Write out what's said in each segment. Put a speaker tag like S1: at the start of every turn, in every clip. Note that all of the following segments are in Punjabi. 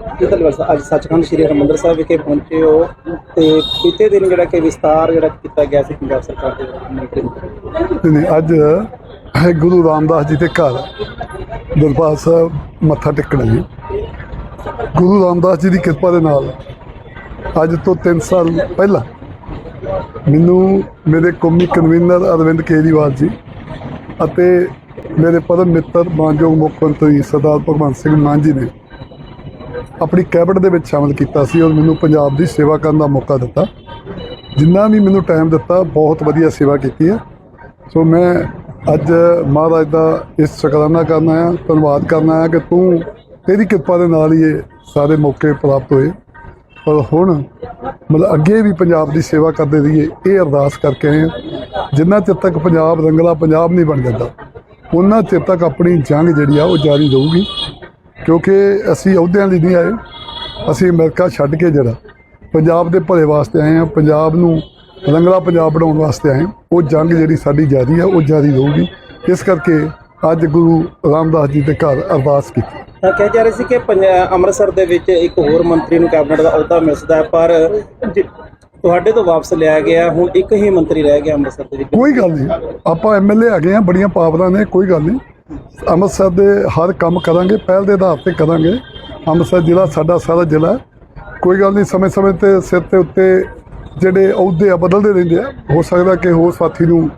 S1: ਜੀ ਧੰਨਵਾਦ ਸਰ ਅੱਜ ਸੱਚਖੰਡ ਸ੍ਰੀ ਹਰਿਮੰਦਰ ਸਾਹਿਬ ਵਿਖੇ ਪਹੁੰਚੇ ਹੋ ਤੇ ਬੀਤੇ ਦਿਨ ਜਿਹੜਾ ਕਿ ਵਿਸਤਾਰ ਜਿਹੜਾ ਕੀਤਾ ਗਿਆ ਸੀ ਪੰਜਾਬ ਸਰਕਾਰ ਦੇ ਮੰਤਰੀ ਨੂੰ।
S2: ਨੇ ਅੱਜ ਗੁਰੂ ਰਾਮਦਾਸ ਜੀ ਦੇ ਘਰ ਦਰਬਾਰ ਸਾਹਿਬ ਮੱਥਾ ਟੇਕਣਾ ਜੀ ਗੁਰੂ ਰਾਮਦਾਸ ਜੀ ਦੀ ਕਿਰਪਾ ਦੇ ਨਾਲ ਅੱਜ ਤੋਂ 3 ਸਾਲ ਪਹਿਲਾਂ ਮੈਨੂੰ ਮੇਰੇ ਕੌਮੀ ਕਨਵੀਨਰ ਅਰਵਿੰਦ ਕੇਜਰੀਵਾਲ ਜੀ ਅਤੇ ਮੇਰੇ ਪਰਮ ਮਿੱਤਰ ਮਾਨਯੋਗ ਮੁੱਖ ਮੰਤਰੀ ਸਰਦਾਰ ਭਗਵੰਤ ਸਿੰਘ ਮਾਨ ਜੀ ਨੇ ਆਪਣੀ ਕੈਬਨਿਟ ਦੇ ਵਿੱਚ ਸ਼ਾਮਲ ਕੀਤਾ ਸੀ ਔਰ ਮੈਨੂੰ ਪੰਜਾਬ ਦੀ ਸੇਵਾ ਕਰਨ ਦਾ ਮੌਕਾ ਦਿੱਤਾ। ਜਿੰਨਾ ਵੀ ਮੈਨੂੰ ਟਾਈਮ ਦਿੱਤਾ, ਬਹੁਤ ਵਧੀਆ ਸੇਵਾ ਕੀਤੀ ਹੈ। ਸੋ ਮੈਂ ਅੱਜ ਮਹਾਰਾਜ ਦਾ ਇਸ ਸ਼ੁਕਰਾਨਾ ਕਰਨਾ ਆ ਧੰਨਵਾਦ ਕਰਨਾ ਆ ਕਿ ਤੂੰ ਤੇਰੀ ਕਿਰਪਾ ਦੇ ਨਾਲ ਹੀ ਇਹ ਸਾਰੇ ਮੌਕੇ ਪ੍ਰਾਪਤ ਹੋਏ। ਪਰ ਹੁਣ ਮਤਲਬ ਅੱਗੇ ਵੀ ਪੰਜਾਬ ਦੀ ਸੇਵਾ ਕਰਦੇ ਰਹੀਏ, ਇਹ ਅਰਦਾਸ ਕਰਕੇ ਆਏ ਹਾਂ। ਜਿੰਨਾ ਚਿਰ ਤੱਕ ਪੰਜਾਬ ਰੰਗਲਾ ਪੰਜਾਬ ਨਹੀਂ ਬਣ ਜਾਂਦਾ, ਉਹਨਾਂ ਚਿਰ ਤੱਕ ਆਪਣੀ ਜੰਗ ਜਿਹੜੀ ਆ ਉਹ ਜਾਰੀ ਰਹੂਗੀ। ਕਿਉਂਕਿ ਅਸੀਂ ਅਹੁਦਿਆਂ ਲਈ ਨਹੀਂ ਆਏ। ਅਸੀਂ ਅਮਰੀਕਾ ਛੱਡ ਕੇ ਜਿਹੜਾ ਪੰਜਾਬ ਦੇ ਭਲੇ ਵਾਸਤੇ ਆਏ ਹਾਂ ਪੰਜਾਬ ਨੂੰ ਰੰਗਲਾ ਪੰਜਾਬ ਬਣਾਉਣ ਵਾਸਤੇ ਆਏ। ਉਹ ਜੰਗ ਜਿਹੜੀ ਸਾਡੀ ਜਾਰੀ ਹੈ ਉਹ ਜਾਰੀ ਰਹੂਗੀ। ਇਸ ਕਰਕੇ ਅੱਜ ਗੁਰੂ ਰਾਮਦਾਸ ਜੀ ਦੇ ਘਰ ਅਰਦਾਸ ਕੀਤੀ।
S1: ਤਾਂ ਕਹਿ ਜਾ ਰਹੇ ਸੀ ਕਿ ਅੰਮ੍ਰਿਤਸਰ ਦੇ ਵਿੱਚ ਇੱਕ ਹੋਰ ਮੰਤਰੀ ਨੂੰ ਕੈਬਨਿਟ ਦਾ ਅਹੁਦਾ ਮਿਲ ਸਕਦਾ ਹੈ ਪਰ ਤੁਹਾਡੇ ਤੋਂ ਵਾਪਸ ਲਿਆ ਗਿਆ ਹੁਣ ਇੱਕ ਹੀ ਮੰਤਰੀ ਰਹਿ ਗਿਆ ਅੰਮ੍ਰਿਤਸਰ ਦੇ ਵਿੱਚ।
S2: ਕੋਈ ਗੱਲ ਨਹੀਂ। ਆਪਾਂ ਐਮਐਲਏ ਹੈਗੇ ਆ ਬੜੀਆਂ ਪਾਵਰਾਂ ਨੇ ਕੋਈ ਗੱਲ ਨਹੀਂ। ਅੰਮ੍ਰਿਤਸਰ ਦੇ ਹਰ ਕੰਮ ਕਰਾਂਗੇ, ਪਹਿਲ ਦੇ ਆਧਾਰ ਤੇ ਕਰਾਂਗੇ। ਅੰਮ੍ਰਿਤਸਰ ਜ਼ਿਲ੍ਹਾ ਸਾਡਾ ਸਾਰਾ ਜ਼ਿਲ੍ਹਾ ਕੋਈ ਗੱਲ ਨਹੀਂ ਸਮੇਂ ਸਮੇਂ ਤੇ ਸਿਰ ਤੇ ਉੱਤੇ ਜਿਹੜੇ ਅਹੁਦੇ ਆ, ਬਦਲਦੇ ਰਹਿੰਦੇ ਆ। ਹੋ ਸਕਦਾ ਕਿ ਹੋਰ ਸਾਥੀ ਨੂੰ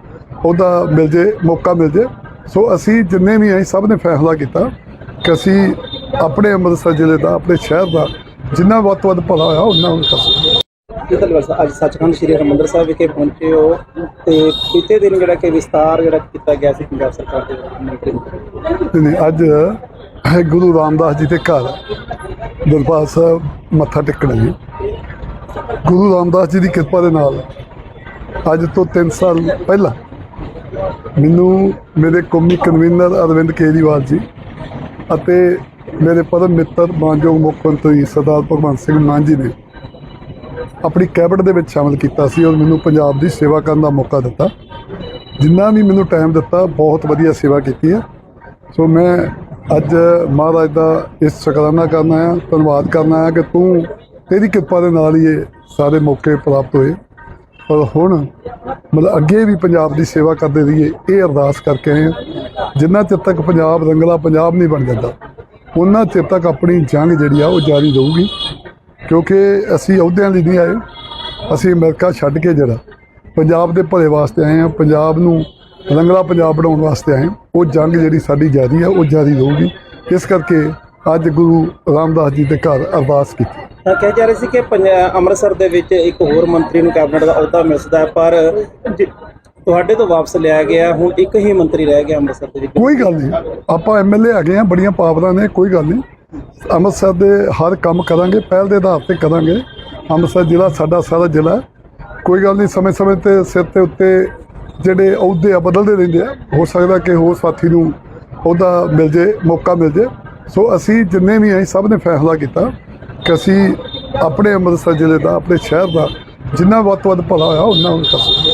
S2: ਉਹਦਾ ਮਿਲ ਜੇ, ਮੌਕਾ ਮਿਲ ਜੇ। ਸੋ ਅਸੀਂ ਜਿੰਨੇ ਵੀ ਆਏ, ਸਭ ਨੇ ਫੈਸਲਾ ਕੀਤਾ ਕਿ ਅਸੀਂ ਆਪਣੇ ਅੰਮ੍ਰਿਤਸਰ ਜ਼ਿਲ੍ਹੇ ਦਾ, ਆਪਣੇ ਸ਼ਹਿਰ ਦਾ ਜਿੰਨਾ ਵੱਧ ਤੋਂ ਵੱਧ ਭਲਾ ਹੋਇਆ ਉਹਨਾਂ ਨੂੰ ਕਰਾਂਗੇ
S1: ਜੀ ਧੰਨਵਾਦ ਸਰ ਅੱਜ ਸੱਚਖੰਡ ਸ੍ਰੀ ਹਰਿਮੰਦਰ ਸਾਹਿਬ ਵਿਖੇ ਪਹੁੰਚੇ ਹੋ ਤੇ ਬੀਤੇ ਦਿਨ ਜਿਹੜਾ ਕਿ ਵਿਸਤਾਰ ਜਿਹੜਾ ਕੀਤਾ ਗਿਆ ਸੀ ਪੰਜਾਬ ਸਰਕਾਰ ਦੇ ਮੰਤਰੀ ਨੂੰ।
S2: ਨੇ ਅੱਜ ਗੁਰੂ ਰਾਮਦਾਸ ਜੀ ਦੇ ਘਰ ਦਰਬਾਰ ਸਾਹਿਬ ਮੱਥਾ ਟੇਕਣ ਜੀ ਗੁਰੂ ਰਾਮਦਾਸ ਜੀ ਦੀ ਕਿਰਪਾ ਦੇ ਨਾਲ ਅੱਜ ਤੋਂ 3 ਸਾਲ ਪਹਿਲਾਂ ਮੈਨੂੰ ਮੇਰੇ ਕੌਮੀ ਕਨਵੀਨਰ ਅਰਵਿੰਦ ਕੇਜਰੀਵਾਲ ਜੀ ਅਤੇ ਮੇਰੇ ਪਰਮ ਮਿੱਤਰ ਮਾਨਯੋਗ ਮੁੱਖ ਮੰਤਰੀ ਸਰਦਾਰ ਭਗਵੰਤ ਸਿੰਘ ਮਾਨ ਜੀ ਨੇ ਆਪਣੀ ਕੈਬਨਿਟ ਦੇ ਵਿੱਚ ਸ਼ਾਮਲ ਕੀਤਾ ਸੀ ਔਰ ਮੈਨੂੰ ਪੰਜਾਬ ਦੀ ਸੇਵਾ ਕਰਨ ਦਾ ਮੌਕਾ ਦਿੱਤਾ। ਜਿੰਨਾ ਵੀ ਮੈਨੂੰ ਟਾਈਮ ਦਿੱਤਾ, ਬਹੁਤ ਵਧੀਆ ਸੇਵਾ ਕੀਤੀ ਹੈ। ਸੋ ਮੈਂ ਅੱਜ ਮਹਾਰਾਜ ਦਾ ਇਸ ਸ਼ੁਕਰਾਨਾ ਕਰਨਾ ਆ ਧੰਨਵਾਦ ਕਰਨਾ ਆ ਕਿ ਤੂੰ ਤੇਰੀ ਕਿਰਪਾ ਦੇ ਨਾਲ ਹੀ ਇਹ ਸਾਰੇ ਮੌਕੇ ਪ੍ਰਾਪਤ ਹੋਏ। ਔਰ ਹੁਣ ਮਤਲਬ ਅੱਗੇ ਵੀ ਪੰਜਾਬ ਦੀ ਸੇਵਾ ਕਰਦੇ ਰਹੀਏ, ਇਹ ਅਰਦਾਸ ਕਰਕੇ ਆਏ ਹਾਂ। ਜਿੰਨਾ ਚਿਰ ਤੱਕ ਪੰਜਾਬ ਰੰਗਲਾ ਪੰਜਾਬ ਨਹੀਂ ਬਣ ਜਾਂਦਾ, ਉਹਨਾਂ ਚਿਰ ਤੱਕ ਆਪਣੀ ਜੰਗ ਜਿਹੜੀ ਆ ਉਹ ਜਾਰੀ ਰਹੂਗੀ। ਕਿਉਂਕਿ ਅਸੀਂ ਅਹੁਦਿਆਂ ਲਈ ਨਹੀਂ ਆਏ। ਅਸੀਂ ਅਮਰੀਕਾ ਛੱਡ ਕੇ ਜਿਹੜਾ ਪੰਜਾਬ ਦੇ ਭਲੇ ਵਾਸਤੇ ਆਏ ਹਾਂ। ਪੰਜਾਬ ਨੂੰ ਰੰਗਲਾ ਪੰਜਾਬ ਬਣਾਉਣ ਵਾਸਤੇ ਆਏ। ਉਹ ਜੰਗ ਜਿਹੜੀ ਸਾਡੀ ਜਾਰੀ ਹੈ ਉਹ ਜਾਰੀ ਰਹੂਗੀ। ਇਸ ਕਰਕੇ ਅੱਜ ਗੁਰੂ ਰਾਮਦਾਸ ਜੀ ਦੇ ਘਰ ਅਰਦਾਸ ਕੀਤੀ।
S1: ਤਾਂ ਕਹਿ ਜਾ ਰਹੇ ਸੀ ਕਿ ਅੰਮ੍ਰਿਤਸਰ ਦੇ ਵਿੱਚ ਇੱਕ ਹੋਰ ਮੰਤਰੀ ਨੂੰ ਕੈਬਨਿਟ ਦਾ ਅਹੁਦਾ ਮਿਲ ਸਕਦਾ ਹੈ ਪਰ ਤੁਹਾਡੇ ਤੋਂ ਵਾਪਸ ਲਿਆ ਗਿਆ ਹੁਣ ਇੱਕ ਹੀ ਮੰਤਰੀ ਰਹਿ ਗਿਆ ਅੰਮ੍ਰਿਤਸਰ ਦੇ ਵਿੱਚ।
S2: ਕੋਈ ਗੱਲ ਨਹੀਂ। ਆਪਾਂ ਐਮਐਲਏ ਹੈਗੇ ਆ ਬੜੀਆਂ ਪਾਵਰਾਂ ਨੇ ਕੋਈ ਗੱਲ ਨਹੀਂ। ਅੰਮ੍ਰਿਤਸਰ ਦੇ ਹਰ ਕੰਮ ਕਰਾਂਗੇ, ਪਹਿਲ ਦੇ ਆਧਾਰ ਤੇ ਕਰਾਂਗੇ। ਅੰਮ੍ਰਿਤਸਰ ਜ਼ਿਲ੍ਹਾ ਸਾਡਾ ਸਾਰਾ ਜ਼ਿਲ੍ਹਾ ਕੋਈ ਗੱਲ ਨਹੀਂ ਸਮੇਂ ਸਮੇਂ ਤੇ ਸਿਰ ਤੇ ਉੱਤੇ ਜਿਹੜੇ ਅਹੁਦੇ ਆ, ਬਦਲਦੇ ਰਹਿੰਦੇ ਆ। ਹੋ ਸਕਦਾ ਕਿ ਹੋਰ ਸਾਥੀ ਨੂੰ ਉਹਦਾ ਮਿਲ ਜੇ, ਮੌਕਾ ਮਿਲ ਜੇ। ਸੋ ਅਸੀਂ ਜਿੰਨੇ ਵੀ ਆਏ, ਸਭ ਨੇ ਫੈਸਲਾ ਕੀਤਾ ਕਿ ਅਸੀਂ ਆਪਣੇ ਅੰਮ੍ਰਿਤਸਰ ਜ਼ਿਲ੍ਹੇ ਦਾ, ਆਪਣੇ ਸ਼ਹਿਰ ਦਾ ਜਿੰਨਾ ਵੱਧ ਤੋਂ ਵੱਧ ਭਲਾ ਹੋਇਆ ਉਹਨਾਂ ਨੂੰ ਕਰਾਂਗੇ